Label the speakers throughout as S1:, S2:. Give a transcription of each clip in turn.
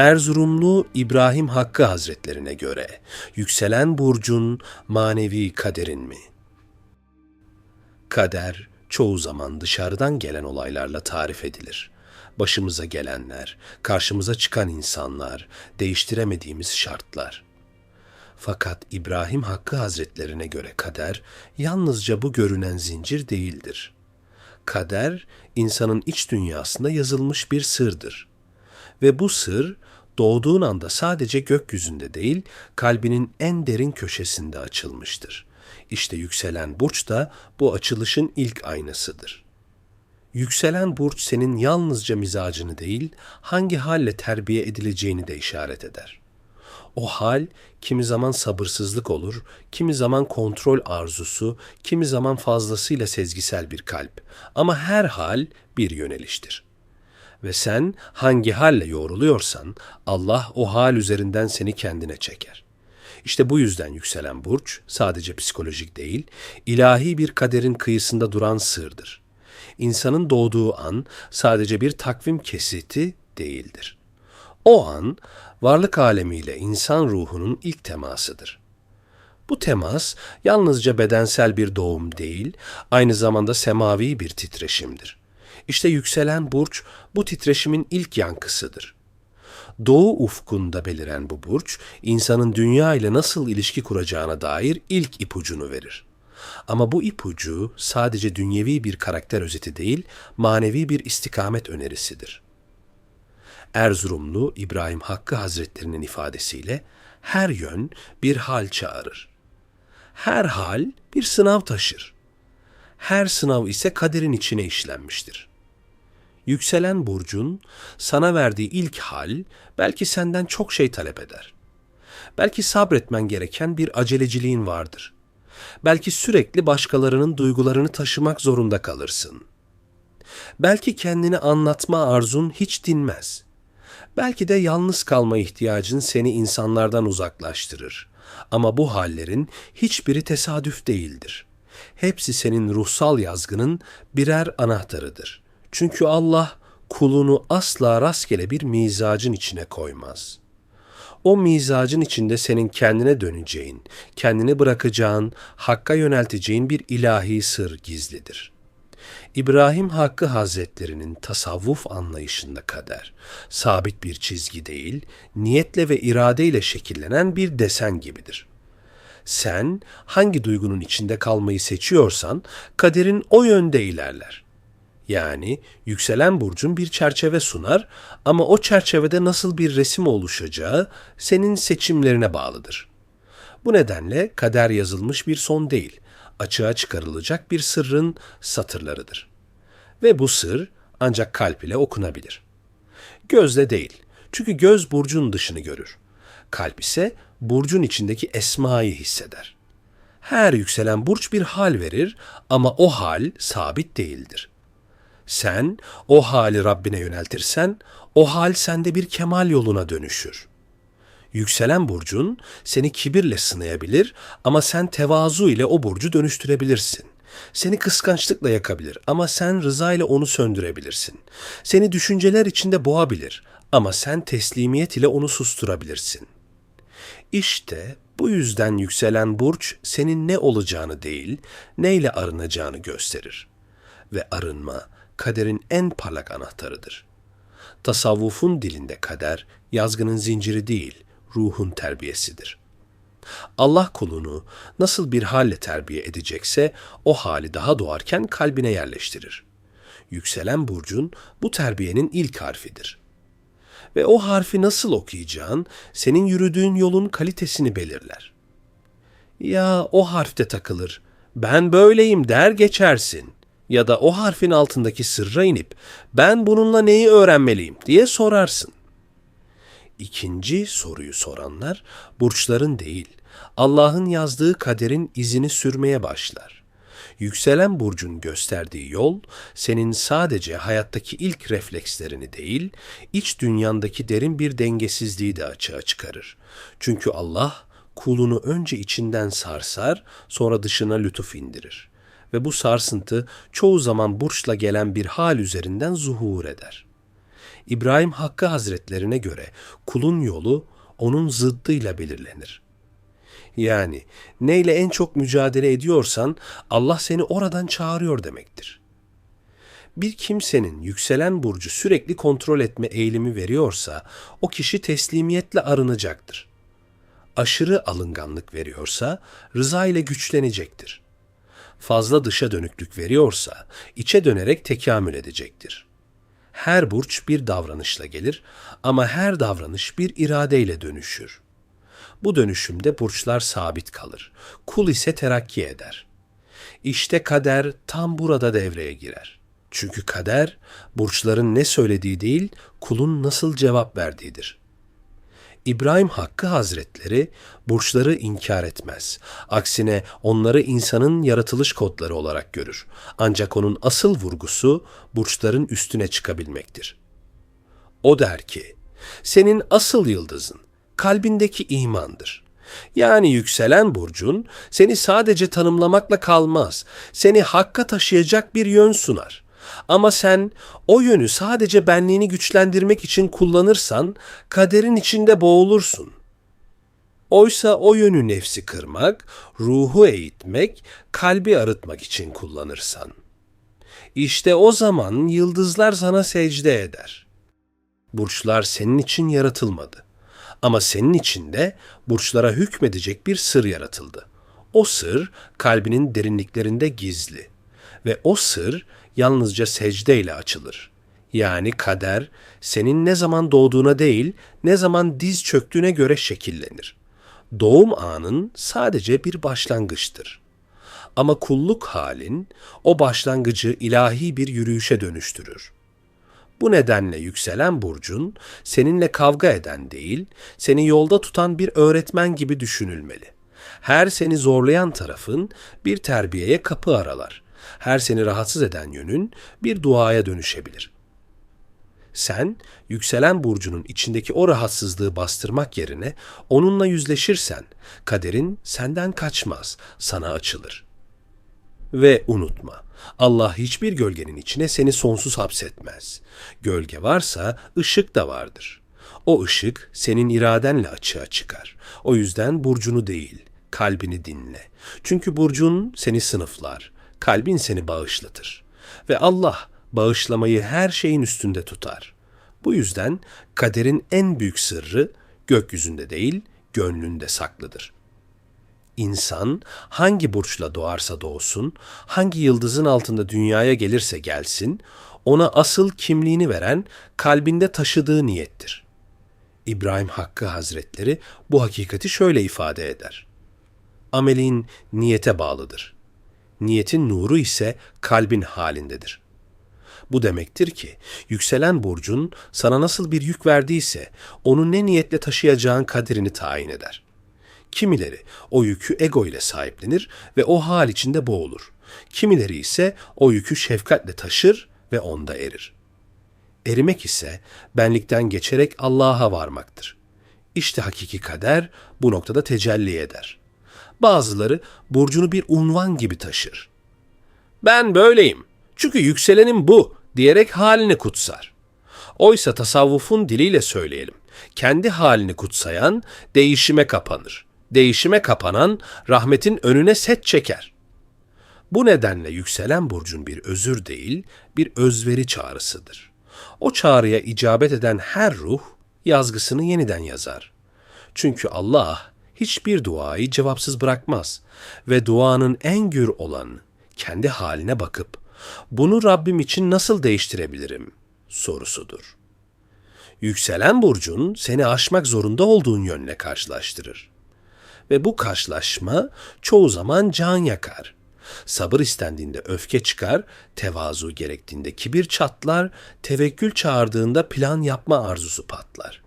S1: Erzurumlu İbrahim Hakkı Hazretlerine göre yükselen burcun manevi kaderin mi? Kader çoğu zaman dışarıdan gelen olaylarla tarif edilir. Başımıza gelenler, karşımıza çıkan insanlar, değiştiremediğimiz şartlar. Fakat İbrahim Hakkı Hazretlerine göre kader yalnızca bu görünen zincir değildir. Kader insanın iç dünyasında yazılmış bir sırdır. Ve bu sır doğduğun anda sadece gökyüzünde değil, kalbinin en derin köşesinde açılmıştır. İşte yükselen burç da bu açılışın ilk aynasıdır. Yükselen burç senin yalnızca mizacını değil, hangi halle terbiye edileceğini de işaret eder. O hal kimi zaman sabırsızlık olur, kimi zaman kontrol arzusu, kimi zaman fazlasıyla sezgisel bir kalp. Ama her hal bir yöneliştir. Ve sen hangi halle yoğruluyorsan Allah o hal üzerinden seni kendine çeker. İşte bu yüzden yükselen burç sadece psikolojik değil, ilahi bir kaderin kıyısında duran sırdır. İnsanın doğduğu an sadece bir takvim kesiti değildir. O an varlık alemiyle insan ruhunun ilk temasıdır. Bu temas yalnızca bedensel bir doğum değil, aynı zamanda semavi bir titreşimdir. İşte yükselen burç bu titreşimin ilk yankısıdır. Doğu ufkunda beliren bu burç, insanın dünya ile nasıl ilişki kuracağına dair ilk ipucunu verir. Ama bu ipucu sadece dünyevi bir karakter özeti değil, manevi bir istikamet önerisidir. Erzurumlu İbrahim Hakkı Hazretlerinin ifadesiyle her yön bir hal çağırır. Her hal bir sınav taşır. Her sınav ise kaderin içine işlenmiştir. Yükselen burcun sana verdiği ilk hal belki senden çok şey talep eder. Belki sabretmen gereken bir aceleciliğin vardır. Belki sürekli başkalarının duygularını taşımak zorunda kalırsın. Belki kendini anlatma arzun hiç dinmez. Belki de yalnız kalma ihtiyacın seni insanlardan uzaklaştırır. Ama bu hallerin hiçbiri tesadüf değildir. Hepsi senin ruhsal yazgının birer anahtarıdır. Çünkü Allah kulunu asla rastgele bir mizacın içine koymaz. O mizacın içinde senin kendine döneceğin, kendini bırakacağın, hakka yönelteceğin bir ilahi sır gizlidir. İbrahim Hakkı Hazretlerinin tasavvuf anlayışında kader, sabit bir çizgi değil, niyetle ve iradeyle şekillenen bir desen gibidir. Sen hangi duygunun içinde kalmayı seçiyorsan, kaderin o yönde ilerler. Yani yükselen burcun bir çerçeve sunar ama o çerçevede nasıl bir resim oluşacağı senin seçimlerine bağlıdır. Bu nedenle kader yazılmış bir son değil, açığa çıkarılacak bir sırrın satırlarıdır. Ve bu sır ancak kalp ile okunabilir. Gözle değil. Çünkü göz burcun dışını görür. Kalp ise burcun içindeki esmayı hisseder. Her yükselen burç bir hal verir ama o hal sabit değildir. Sen o hali Rabbine yöneltirsen o hal sende bir kemal yoluna dönüşür. Yükselen burcun seni kibirle sınayabilir ama sen tevazu ile o burcu dönüştürebilirsin. Seni kıskançlıkla yakabilir ama sen rıza ile onu söndürebilirsin. Seni düşünceler içinde boğabilir ama sen teslimiyet ile onu susturabilirsin. İşte bu yüzden yükselen burç senin ne olacağını değil, neyle arınacağını gösterir. Ve arınma kaderin en parlak anahtarıdır. Tasavvufun dilinde kader yazgının zinciri değil, ruhun terbiyesidir. Allah kulunu nasıl bir halle terbiye edecekse o hali daha doğarken kalbine yerleştirir. Yükselen burcun bu terbiyenin ilk harfidir. Ve o harfi nasıl okuyacağın senin yürüdüğün yolun kalitesini belirler. Ya o harfte takılır, ben böyleyim der geçersin ya da o harfin altındaki sırra inip ben bununla neyi öğrenmeliyim diye sorarsın. İkinci soruyu soranlar burçların değil, Allah'ın yazdığı kaderin izini sürmeye başlar. Yükselen burcun gösterdiği yol senin sadece hayattaki ilk reflekslerini değil, iç dünyandaki derin bir dengesizliği de açığa çıkarır. Çünkü Allah kulunu önce içinden sarsar, sonra dışına lütuf indirir ve bu sarsıntı çoğu zaman burçla gelen bir hal üzerinden zuhur eder. İbrahim Hakkı Hazretlerine göre kulun yolu onun zıddıyla belirlenir. Yani neyle en çok mücadele ediyorsan Allah seni oradan çağırıyor demektir. Bir kimsenin yükselen burcu sürekli kontrol etme eğilimi veriyorsa o kişi teslimiyetle arınacaktır. Aşırı alınganlık veriyorsa rıza ile güçlenecektir. Fazla dışa dönüklük veriyorsa içe dönerek tekamül edecektir. Her burç bir davranışla gelir ama her davranış bir iradeyle dönüşür. Bu dönüşümde burçlar sabit kalır. Kul ise terakki eder. İşte kader tam burada devreye girer. Çünkü kader burçların ne söylediği değil, kulun nasıl cevap verdiğidir. İbrahim Hakkı Hazretleri burçları inkar etmez. Aksine onları insanın yaratılış kodları olarak görür. Ancak onun asıl vurgusu burçların üstüne çıkabilmektir. O der ki, senin asıl yıldızın kalbindeki imandır. Yani yükselen burcun seni sadece tanımlamakla kalmaz, seni hakka taşıyacak bir yön sunar. Ama sen o yönü sadece benliğini güçlendirmek için kullanırsan kaderin içinde boğulursun. Oysa o yönü nefsi kırmak, ruhu eğitmek, kalbi arıtmak için kullanırsan. İşte o zaman yıldızlar sana secde eder. Burçlar senin için yaratılmadı. Ama senin içinde burçlara hükmedecek bir sır yaratıldı. O sır kalbinin derinliklerinde gizli ve o sır yalnızca secdeyle açılır. Yani kader senin ne zaman doğduğuna değil, ne zaman diz çöktüğüne göre şekillenir. Doğum anın sadece bir başlangıçtır. Ama kulluk halin o başlangıcı ilahi bir yürüyüşe dönüştürür. Bu nedenle yükselen burcun seninle kavga eden değil, seni yolda tutan bir öğretmen gibi düşünülmeli. Her seni zorlayan tarafın bir terbiyeye kapı aralar. Her seni rahatsız eden yönün bir duaya dönüşebilir. Sen yükselen burcunun içindeki o rahatsızlığı bastırmak yerine onunla yüzleşirsen kaderin senden kaçmaz, sana açılır. Ve unutma, Allah hiçbir gölgenin içine seni sonsuz hapsetmez. Gölge varsa ışık da vardır. O ışık senin iradenle açığa çıkar. O yüzden burcunu değil, kalbini dinle. Çünkü burcun seni sınıflar, kalbin seni bağışlatır. Ve Allah bağışlamayı her şeyin üstünde tutar. Bu yüzden kaderin en büyük sırrı gökyüzünde değil, gönlünde saklıdır.'' İnsan hangi burçla doğarsa doğsun, hangi yıldızın altında dünyaya gelirse gelsin, ona asıl kimliğini veren kalbinde taşıdığı niyettir. İbrahim Hakkı Hazretleri bu hakikati şöyle ifade eder. Amelin niyete bağlıdır. Niyetin nuru ise kalbin halindedir. Bu demektir ki yükselen burcun sana nasıl bir yük verdiyse onu ne niyetle taşıyacağın kaderini tayin eder.'' Kimileri o yükü ego ile sahiplenir ve o hal içinde boğulur. Kimileri ise o yükü şefkatle taşır ve onda erir. Erimek ise benlikten geçerek Allah'a varmaktır. İşte hakiki kader bu noktada tecelli eder. Bazıları burcunu bir unvan gibi taşır. Ben böyleyim. Çünkü yükselenim bu diyerek halini kutsar. Oysa tasavvufun diliyle söyleyelim. Kendi halini kutsayan değişime kapanır değişime kapanan rahmetin önüne set çeker. Bu nedenle yükselen burcun bir özür değil, bir özveri çağrısıdır. O çağrıya icabet eden her ruh yazgısını yeniden yazar. Çünkü Allah hiçbir duayı cevapsız bırakmaz ve duanın en gür olan kendi haline bakıp bunu Rabbim için nasıl değiştirebilirim sorusudur. Yükselen burcun seni aşmak zorunda olduğun yönle karşılaştırır ve bu karşılaşma çoğu zaman can yakar. Sabır istendiğinde öfke çıkar, tevazu gerektiğinde kibir çatlar, tevekkül çağırdığında plan yapma arzusu patlar.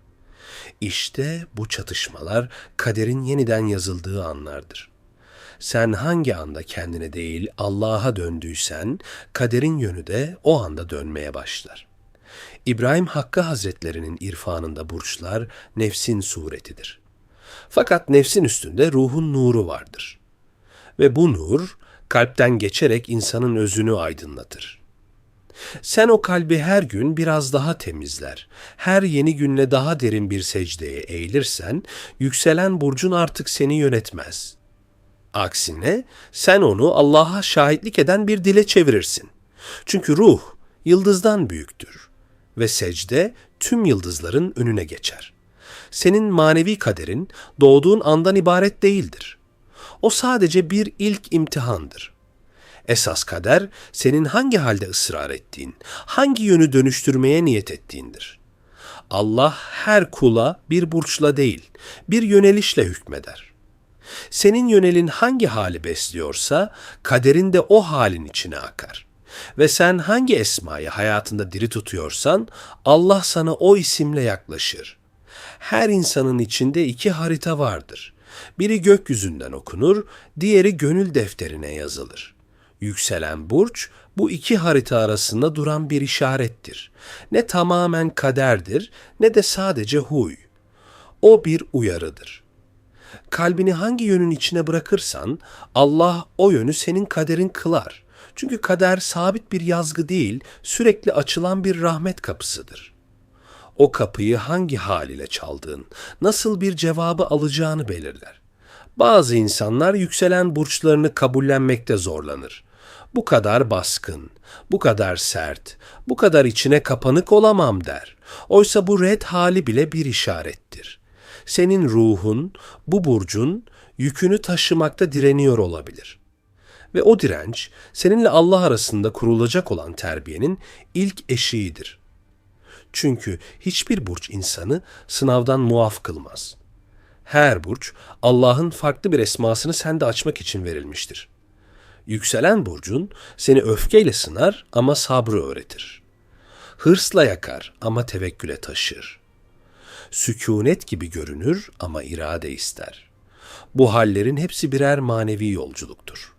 S1: İşte bu çatışmalar kaderin yeniden yazıldığı anlardır. Sen hangi anda kendine değil Allah'a döndüysen kaderin yönü de o anda dönmeye başlar. İbrahim Hakkı Hazretlerinin irfanında burçlar nefsin suretidir.'' Fakat nefsin üstünde ruhun nuru vardır. Ve bu nur kalpten geçerek insanın özünü aydınlatır. Sen o kalbi her gün biraz daha temizler. Her yeni günle daha derin bir secdeye eğilirsen, yükselen burcun artık seni yönetmez. Aksine sen onu Allah'a şahitlik eden bir dile çevirirsin. Çünkü ruh yıldızdan büyüktür ve secde tüm yıldızların önüne geçer. Senin manevi kaderin doğduğun andan ibaret değildir. O sadece bir ilk imtihandır. Esas kader senin hangi halde ısrar ettiğin, hangi yönü dönüştürmeye niyet ettiğindir. Allah her kula bir burçla değil, bir yönelişle hükmeder. Senin yönelin hangi hali besliyorsa kaderin de o halin içine akar. Ve sen hangi esmayı hayatında diri tutuyorsan Allah sana o isimle yaklaşır. Her insanın içinde iki harita vardır. Biri gökyüzünden okunur, diğeri gönül defterine yazılır. Yükselen burç bu iki harita arasında duran bir işarettir. Ne tamamen kaderdir ne de sadece huy. O bir uyarıdır. Kalbini hangi yönün içine bırakırsan Allah o yönü senin kaderin kılar. Çünkü kader sabit bir yazgı değil, sürekli açılan bir rahmet kapısıdır. O kapıyı hangi hal ile çaldığın, nasıl bir cevabı alacağını belirler. Bazı insanlar yükselen burçlarını kabullenmekte zorlanır. Bu kadar baskın, bu kadar sert, bu kadar içine kapanık olamam der. Oysa bu red hali bile bir işarettir. Senin ruhun, bu burcun yükünü taşımakta direniyor olabilir. Ve o direnç seninle Allah arasında kurulacak olan terbiyenin ilk eşiğidir. Çünkü hiçbir burç insanı sınavdan muaf kılmaz. Her burç Allah'ın farklı bir esmasını sende açmak için verilmiştir. Yükselen burcun seni öfkeyle sınar ama sabrı öğretir. Hırsla yakar ama tevekküle taşır. Sükunet gibi görünür ama irade ister. Bu hallerin hepsi birer manevi yolculuktur.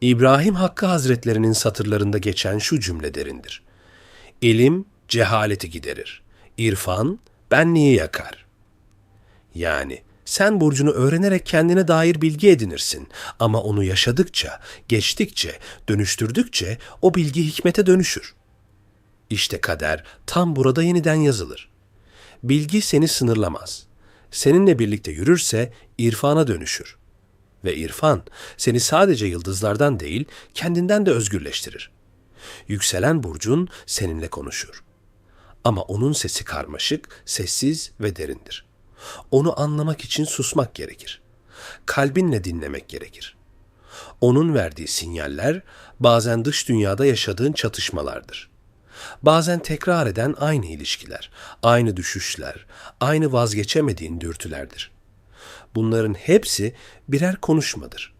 S1: İbrahim Hakkı Hazretlerinin satırlarında geçen şu cümle derindir. İlim cehaleti giderir. İrfan benliği yakar. Yani sen burcunu öğrenerek kendine dair bilgi edinirsin ama onu yaşadıkça, geçtikçe, dönüştürdükçe o bilgi hikmete dönüşür. İşte kader tam burada yeniden yazılır. Bilgi seni sınırlamaz. Seninle birlikte yürürse irfana dönüşür. Ve irfan seni sadece yıldızlardan değil, kendinden de özgürleştirir. Yükselen burcun seninle konuşur. Ama onun sesi karmaşık, sessiz ve derindir. Onu anlamak için susmak gerekir. Kalbinle dinlemek gerekir. Onun verdiği sinyaller bazen dış dünyada yaşadığın çatışmalardır. Bazen tekrar eden aynı ilişkiler, aynı düşüşler, aynı vazgeçemediğin dürtülerdir. Bunların hepsi birer konuşmadır.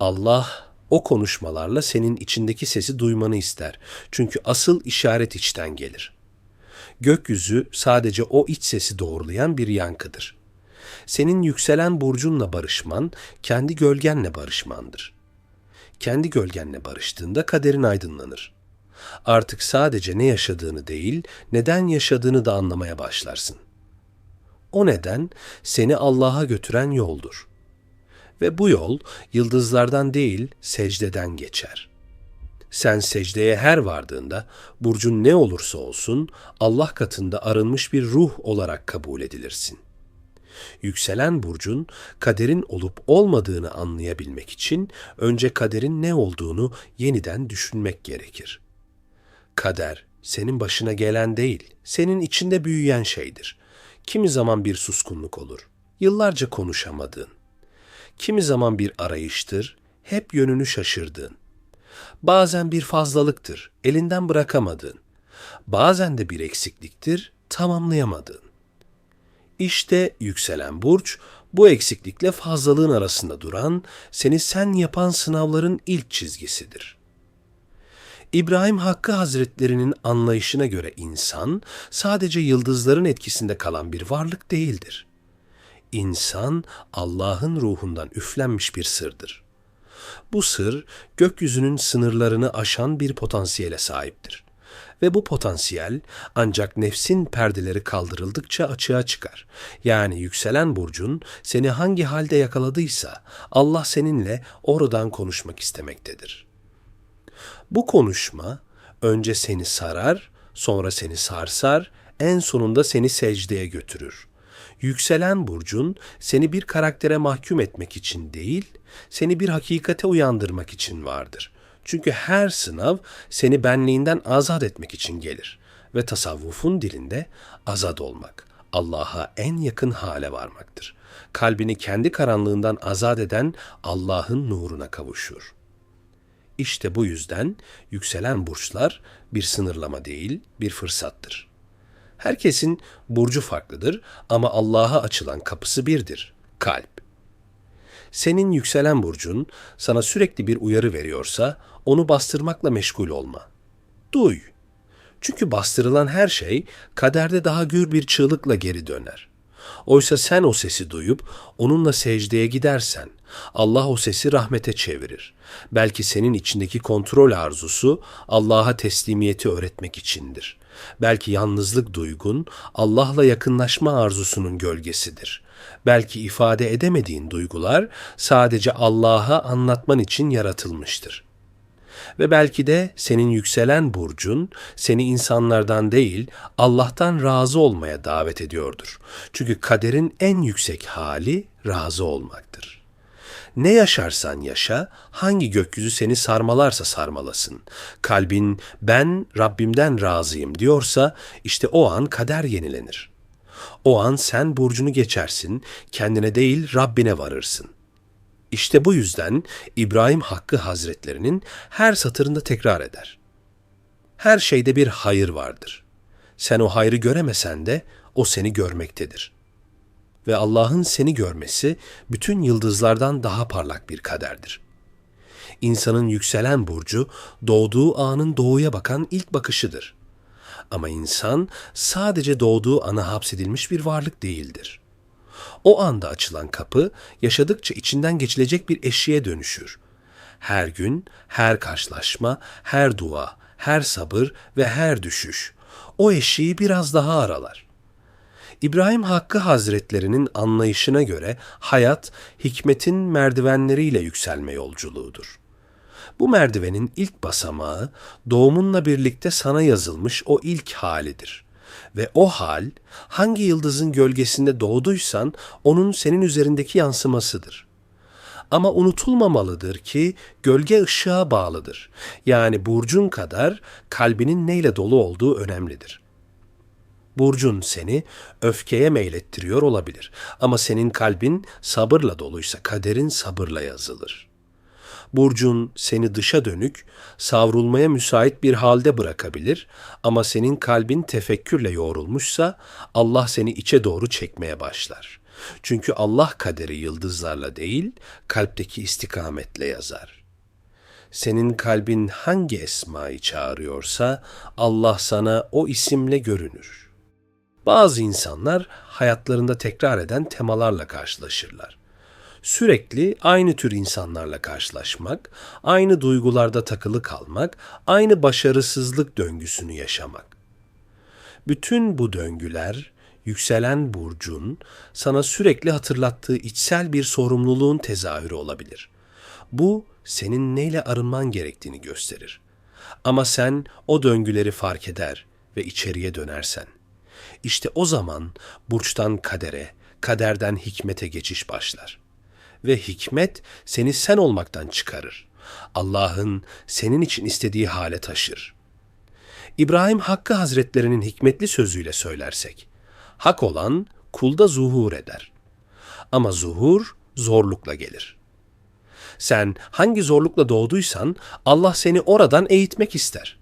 S1: Allah o konuşmalarla senin içindeki sesi duymanı ister. Çünkü asıl işaret içten gelir. Gökyüzü sadece o iç sesi doğrulayan bir yankıdır. Senin yükselen burcunla barışman, kendi gölgenle barışmandır. Kendi gölgenle barıştığında kaderin aydınlanır. Artık sadece ne yaşadığını değil, neden yaşadığını da anlamaya başlarsın. O neden seni Allah'a götüren yoldur. Ve bu yol yıldızlardan değil, secdeden geçer.'' Sen secdeye her vardığında burcun ne olursa olsun Allah katında arınmış bir ruh olarak kabul edilirsin. Yükselen burcun kaderin olup olmadığını anlayabilmek için önce kaderin ne olduğunu yeniden düşünmek gerekir. Kader senin başına gelen değil, senin içinde büyüyen şeydir. Kimi zaman bir suskunluk olur, yıllarca konuşamadığın. Kimi zaman bir arayıştır, hep yönünü şaşırdığın bazen bir fazlalıktır, elinden bırakamadığın. Bazen de bir eksikliktir, tamamlayamadığın. İşte yükselen burç, bu eksiklikle fazlalığın arasında duran, seni sen yapan sınavların ilk çizgisidir. İbrahim Hakkı Hazretlerinin anlayışına göre insan sadece yıldızların etkisinde kalan bir varlık değildir. İnsan Allah'ın ruhundan üflenmiş bir sırdır. Bu sır gökyüzünün sınırlarını aşan bir potansiyele sahiptir. Ve bu potansiyel ancak nefsin perdeleri kaldırıldıkça açığa çıkar. Yani yükselen burcun seni hangi halde yakaladıysa Allah seninle oradan konuşmak istemektedir. Bu konuşma önce seni sarar, sonra seni sarsar, en sonunda seni secdeye götürür. Yükselen burcun seni bir karaktere mahkum etmek için değil, seni bir hakikate uyandırmak için vardır. Çünkü her sınav seni benliğinden azat etmek için gelir ve tasavvufun dilinde azad olmak, Allah'a en yakın hale varmaktır. Kalbini kendi karanlığından azat eden Allah'ın nuruna kavuşur. İşte bu yüzden yükselen burçlar bir sınırlama değil, bir fırsattır. Herkesin burcu farklıdır ama Allah'a açılan kapısı birdir, kalp. Senin yükselen burcun sana sürekli bir uyarı veriyorsa onu bastırmakla meşgul olma. Duy. Çünkü bastırılan her şey kaderde daha gür bir çığlıkla geri döner. Oysa sen o sesi duyup onunla secdeye gidersen Allah o sesi rahmete çevirir. Belki senin içindeki kontrol arzusu Allah'a teslimiyeti öğretmek içindir. Belki yalnızlık duygun Allah'la yakınlaşma arzusunun gölgesidir. Belki ifade edemediğin duygular sadece Allah'a anlatman için yaratılmıştır. Ve belki de senin yükselen burcun seni insanlardan değil Allah'tan razı olmaya davet ediyordur. Çünkü kaderin en yüksek hali razı olmaktır. Ne yaşarsan yaşa, hangi gökyüzü seni sarmalarsa sarmalasın. Kalbin ben Rabbimden razıyım diyorsa işte o an kader yenilenir. O an sen burcunu geçersin, kendine değil Rabbine varırsın. İşte bu yüzden İbrahim Hakkı Hazretlerinin her satırında tekrar eder. Her şeyde bir hayır vardır. Sen o hayrı göremesen de o seni görmektedir. Ve Allah'ın seni görmesi bütün yıldızlardan daha parlak bir kaderdir. İnsanın yükselen burcu doğduğu anın doğuya bakan ilk bakışıdır. Ama insan sadece doğduğu ana hapsedilmiş bir varlık değildir.'' O anda açılan kapı yaşadıkça içinden geçilecek bir eşiğe dönüşür. Her gün, her karşılaşma, her dua, her sabır ve her düşüş o eşiği biraz daha aralar. İbrahim Hakkı Hazretlerinin anlayışına göre hayat hikmetin merdivenleriyle yükselme yolculuğudur. Bu merdivenin ilk basamağı doğumunla birlikte sana yazılmış o ilk halidir. Ve o hal hangi yıldızın gölgesinde doğduysan onun senin üzerindeki yansımasıdır. Ama unutulmamalıdır ki gölge ışığa bağlıdır. Yani burcun kadar kalbinin neyle dolu olduğu önemlidir. Burcun seni öfkeye meylettiriyor olabilir ama senin kalbin sabırla doluysa kaderin sabırla yazılır.'' Burcun seni dışa dönük, savrulmaya müsait bir halde bırakabilir ama senin kalbin tefekkürle yoğrulmuşsa Allah seni içe doğru çekmeye başlar. Çünkü Allah kaderi yıldızlarla değil, kalpteki istikametle yazar. Senin kalbin hangi esmayı çağırıyorsa Allah sana o isimle görünür. Bazı insanlar hayatlarında tekrar eden temalarla karşılaşırlar sürekli aynı tür insanlarla karşılaşmak, aynı duygularda takılı kalmak, aynı başarısızlık döngüsünü yaşamak. Bütün bu döngüler yükselen burcun sana sürekli hatırlattığı içsel bir sorumluluğun tezahürü olabilir. Bu senin neyle arınman gerektiğini gösterir. Ama sen o döngüleri fark eder ve içeriye dönersen. İşte o zaman burçtan kadere, kaderden hikmete geçiş başlar.'' Ve hikmet seni sen olmaktan çıkarır. Allah'ın senin için istediği hale taşır. İbrahim Hakkı Hazretlerinin hikmetli sözüyle söylersek, hak olan kulda zuhur eder. Ama zuhur zorlukla gelir. Sen hangi zorlukla doğduysan Allah seni oradan eğitmek ister.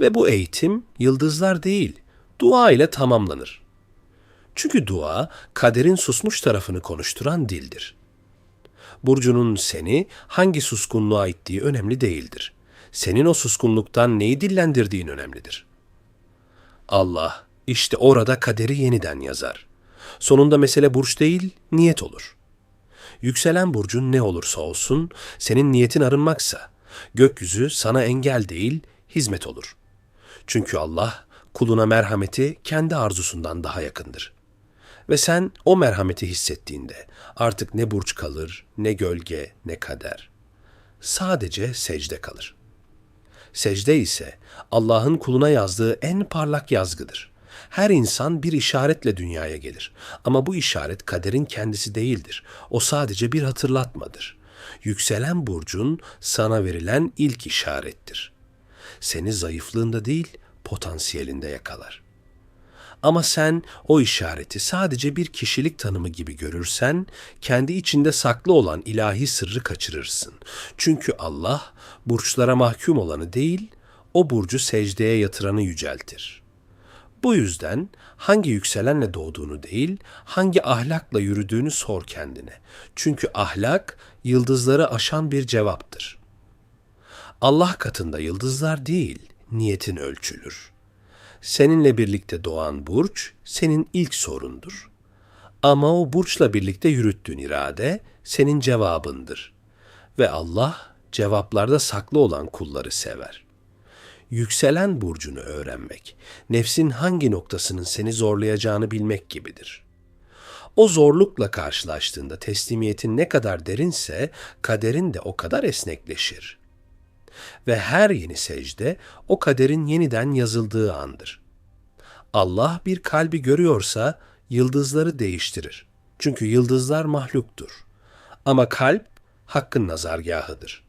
S1: Ve bu eğitim yıldızlar değil, dua ile tamamlanır. Çünkü dua kaderin susmuş tarafını konuşturan dildir. Burcunun seni hangi suskunluğa ittiği önemli değildir. Senin o suskunluktan neyi dillendirdiğin önemlidir. Allah işte orada kaderi yeniden yazar. Sonunda mesele burç değil, niyet olur. Yükselen burcun ne olursa olsun, senin niyetin arınmaksa, gökyüzü sana engel değil, hizmet olur. Çünkü Allah kuluna merhameti kendi arzusundan daha yakındır.'' Ve sen o merhameti hissettiğinde artık ne burç kalır, ne gölge, ne kader. Sadece secde kalır. Secde ise Allah'ın kuluna yazdığı en parlak yazgıdır. Her insan bir işaretle dünyaya gelir. Ama bu işaret kaderin kendisi değildir. O sadece bir hatırlatmadır. Yükselen burcun sana verilen ilk işarettir. Seni zayıflığında değil, potansiyelinde yakalar. Ama sen o işareti sadece bir kişilik tanımı gibi görürsen, kendi içinde saklı olan ilahi sırrı kaçırırsın. Çünkü Allah burçlara mahkum olanı değil, o burcu secdeye yatıranı yüceltir. Bu yüzden hangi yükselenle doğduğunu değil, hangi ahlakla yürüdüğünü sor kendine. Çünkü ahlak yıldızları aşan bir cevaptır. Allah katında yıldızlar değil, niyetin ölçülür. Seninle birlikte doğan burç senin ilk sorundur. Ama o burçla birlikte yürüttüğün irade senin cevabındır. Ve Allah cevaplarda saklı olan kulları sever. Yükselen burcunu öğrenmek, nefsin hangi noktasının seni zorlayacağını bilmek gibidir. O zorlukla karşılaştığında teslimiyetin ne kadar derinse kaderin de o kadar esnekleşir.'' Ve her yeni secde o kaderin yeniden yazıldığı andır. Allah bir kalbi görüyorsa yıldızları değiştirir. Çünkü yıldızlar mahluktur. Ama kalp hakkın nazargahıdır.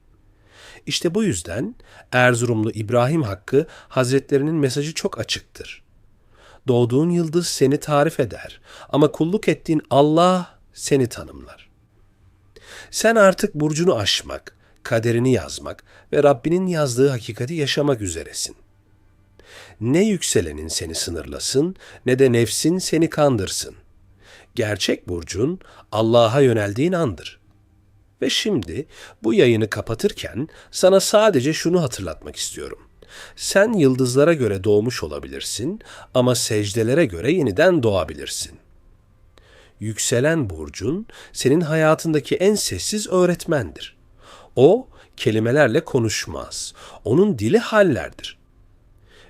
S1: İşte bu yüzden Erzurumlu İbrahim Hakkı Hazretlerinin mesajı çok açıktır. Doğduğun yıldız seni tarif eder ama kulluk ettiğin Allah seni tanımlar. Sen artık burcunu aşmak, kaderini yazmak ve Rabbinin yazdığı hakikati yaşamak üzeresin. Ne yükselenin seni sınırlasın ne de nefsin seni kandırsın. Gerçek burcun Allah'a yöneldiğin andır. Ve şimdi bu yayını kapatırken sana sadece şunu hatırlatmak istiyorum. Sen yıldızlara göre doğmuş olabilirsin ama secdelere göre yeniden doğabilirsin. Yükselen burcun senin hayatındaki en sessiz öğretmendir. O kelimelerle konuşmaz. Onun dili hallerdir.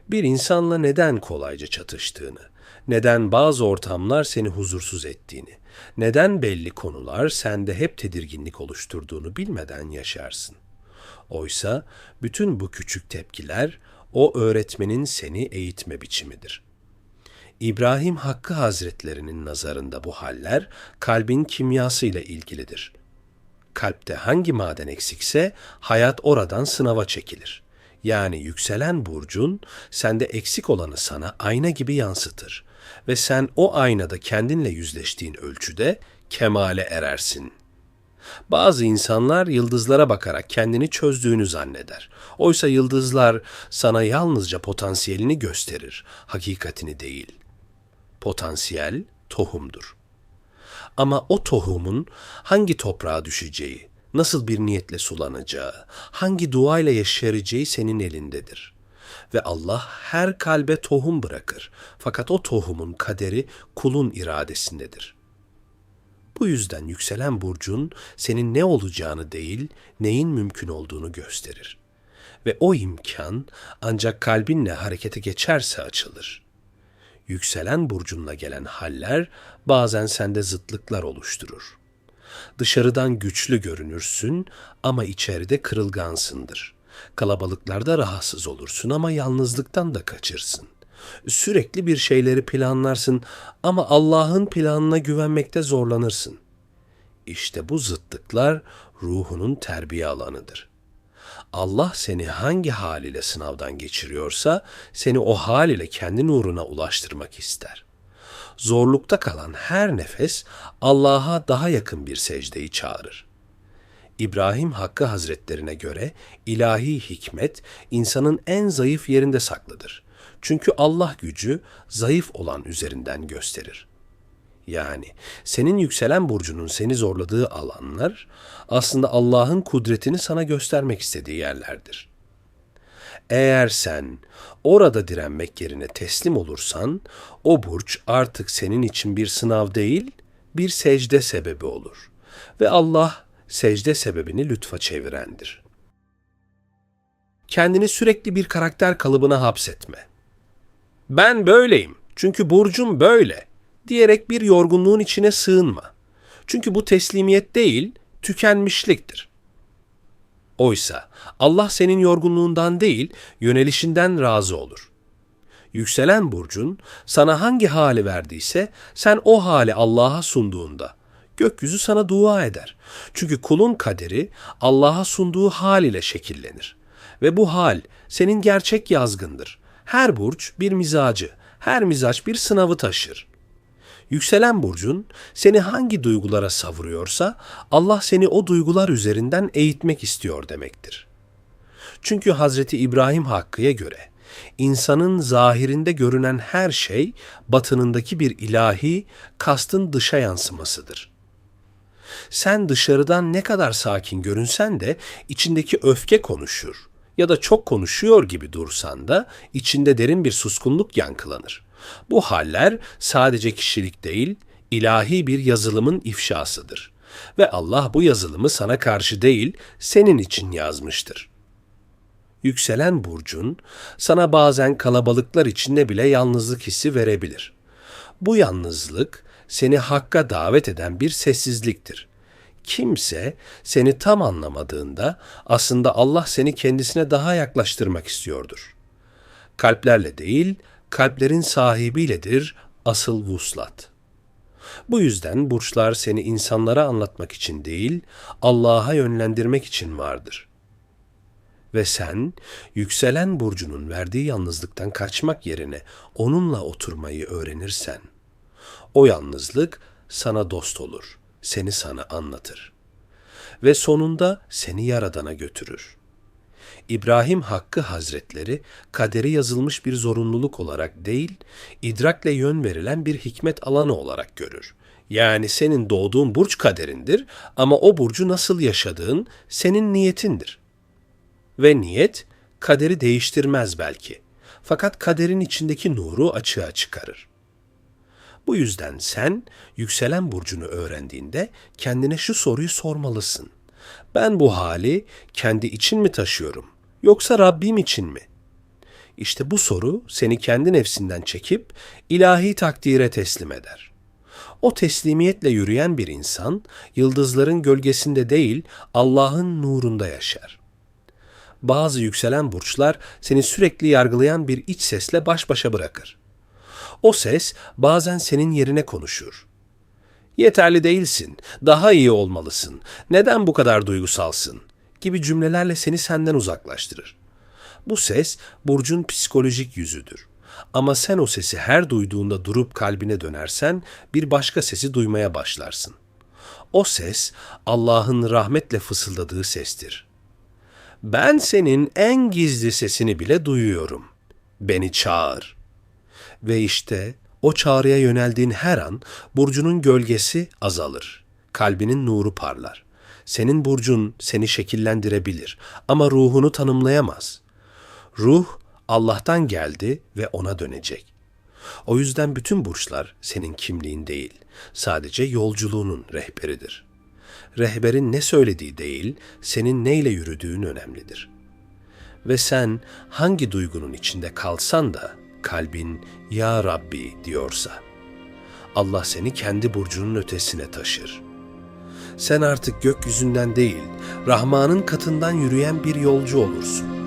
S1: Bir insanla neden kolayca çatıştığını, neden bazı ortamlar seni huzursuz ettiğini, neden belli konular sende hep tedirginlik oluşturduğunu bilmeden yaşarsın. Oysa bütün bu küçük tepkiler o öğretmenin seni eğitme biçimidir. İbrahim Hakkı Hazretlerinin nazarında bu haller kalbin kimyasıyla ilgilidir kalpte hangi maden eksikse hayat oradan sınava çekilir. Yani yükselen burcun sende eksik olanı sana ayna gibi yansıtır ve sen o aynada kendinle yüzleştiğin ölçüde kemale erersin. Bazı insanlar yıldızlara bakarak kendini çözdüğünü zanneder. Oysa yıldızlar sana yalnızca potansiyelini gösterir, hakikatini değil. Potansiyel tohumdur. Ama o tohumun hangi toprağa düşeceği, nasıl bir niyetle sulanacağı, hangi duayla yeşereceği senin elindedir. Ve Allah her kalbe tohum bırakır. Fakat o tohumun kaderi kulun iradesindedir. Bu yüzden yükselen burcun senin ne olacağını değil, neyin mümkün olduğunu gösterir. Ve o imkan ancak kalbinle harekete geçerse açılır.'' Yükselen burcunla gelen haller bazen sende zıtlıklar oluşturur. Dışarıdan güçlü görünürsün ama içeride kırılgansındır. Kalabalıklarda rahatsız olursun ama yalnızlıktan da kaçırsın. Sürekli bir şeyleri planlarsın ama Allah'ın planına güvenmekte zorlanırsın. İşte bu zıtlıklar ruhunun terbiye alanıdır. Allah seni hangi hal ile sınavdan geçiriyorsa seni o hal ile kendi nuruna ulaştırmak ister. Zorlukta kalan her nefes Allah'a daha yakın bir secdeyi çağırır. İbrahim Hakkı Hazretlerine göre ilahi hikmet insanın en zayıf yerinde saklıdır. Çünkü Allah gücü zayıf olan üzerinden gösterir. Yani senin yükselen burcunun seni zorladığı alanlar aslında Allah'ın kudretini sana göstermek istediği yerlerdir. Eğer sen orada direnmek yerine teslim olursan o burç artık senin için bir sınav değil, bir secde sebebi olur. Ve Allah secde sebebini lütfa çevirendir. Kendini sürekli bir karakter kalıbına hapsetme. Ben böyleyim çünkü burcum böyle diyerek bir yorgunluğun içine sığınma. Çünkü bu teslimiyet değil, tükenmişliktir. Oysa Allah senin yorgunluğundan değil, yönelişinden razı olur. Yükselen burcun sana hangi hali verdiyse sen o hali Allah'a sunduğunda gökyüzü sana dua eder. Çünkü kulun kaderi Allah'a sunduğu hal ile şekillenir. Ve bu hal senin gerçek yazgındır. Her burç bir mizacı, her mizaç bir sınavı taşır. Yükselen burcun seni hangi duygulara savuruyorsa Allah seni o duygular üzerinden eğitmek istiyor demektir. Çünkü Hazreti İbrahim Hakkı'ya göre insanın zahirinde görünen her şey batınındaki bir ilahi kastın dışa yansımasıdır. Sen dışarıdan ne kadar sakin görünsen de içindeki öfke konuşur ya da çok konuşuyor gibi dursan da içinde derin bir suskunluk yankılanır. Bu haller sadece kişilik değil, ilahi bir yazılımın ifşasıdır. Ve Allah bu yazılımı sana karşı değil, senin için yazmıştır. Yükselen burcun sana bazen kalabalıklar içinde bile yalnızlık hissi verebilir. Bu yalnızlık seni hakka davet eden bir sessizliktir. Kimse seni tam anlamadığında aslında Allah seni kendisine daha yaklaştırmak istiyordur. Kalplerle değil, kalplerin sahibiyledir asıl vuslat. Bu yüzden burçlar seni insanlara anlatmak için değil, Allah'a yönlendirmek için vardır. Ve sen yükselen burcunun verdiği yalnızlıktan kaçmak yerine onunla oturmayı öğrenirsen, o yalnızlık sana dost olur, seni sana anlatır. Ve sonunda seni Yaradan'a götürür. İbrahim Hakkı Hazretleri kaderi yazılmış bir zorunluluk olarak değil, idrakle yön verilen bir hikmet alanı olarak görür. Yani senin doğduğun burç kaderindir ama o burcu nasıl yaşadığın senin niyetindir. Ve niyet kaderi değiştirmez belki. Fakat kaderin içindeki nuru açığa çıkarır. Bu yüzden sen yükselen burcunu öğrendiğinde kendine şu soruyu sormalısın. Ben bu hali kendi için mi taşıyorum yoksa Rabbim için mi? İşte bu soru seni kendi nefsinden çekip ilahi takdire teslim eder. O teslimiyetle yürüyen bir insan yıldızların gölgesinde değil Allah'ın nurunda yaşar. Bazı yükselen burçlar seni sürekli yargılayan bir iç sesle baş başa bırakır. O ses bazen senin yerine konuşur. Yeterli değilsin, daha iyi olmalısın, neden bu kadar duygusalsın gibi cümlelerle seni senden uzaklaştırır. Bu ses burcun psikolojik yüzüdür. Ama sen o sesi her duyduğunda durup kalbine dönersen bir başka sesi duymaya başlarsın. O ses Allah'ın rahmetle fısıldadığı sestir. Ben senin en gizli sesini bile duyuyorum. Beni çağır. Ve işte o çağrıya yöneldiğin her an burcunun gölgesi azalır. Kalbinin nuru parlar. Senin burcun seni şekillendirebilir ama ruhunu tanımlayamaz. Ruh Allah'tan geldi ve ona dönecek. O yüzden bütün burçlar senin kimliğin değil, sadece yolculuğunun rehberidir. Rehberin ne söylediği değil, senin neyle yürüdüğün önemlidir. Ve sen hangi duygunun içinde kalsan da kalbin ya Rabbi diyorsa Allah seni kendi burcunun ötesine taşır. Sen artık gökyüzünden değil, Rahman'ın katından yürüyen bir yolcu olursun.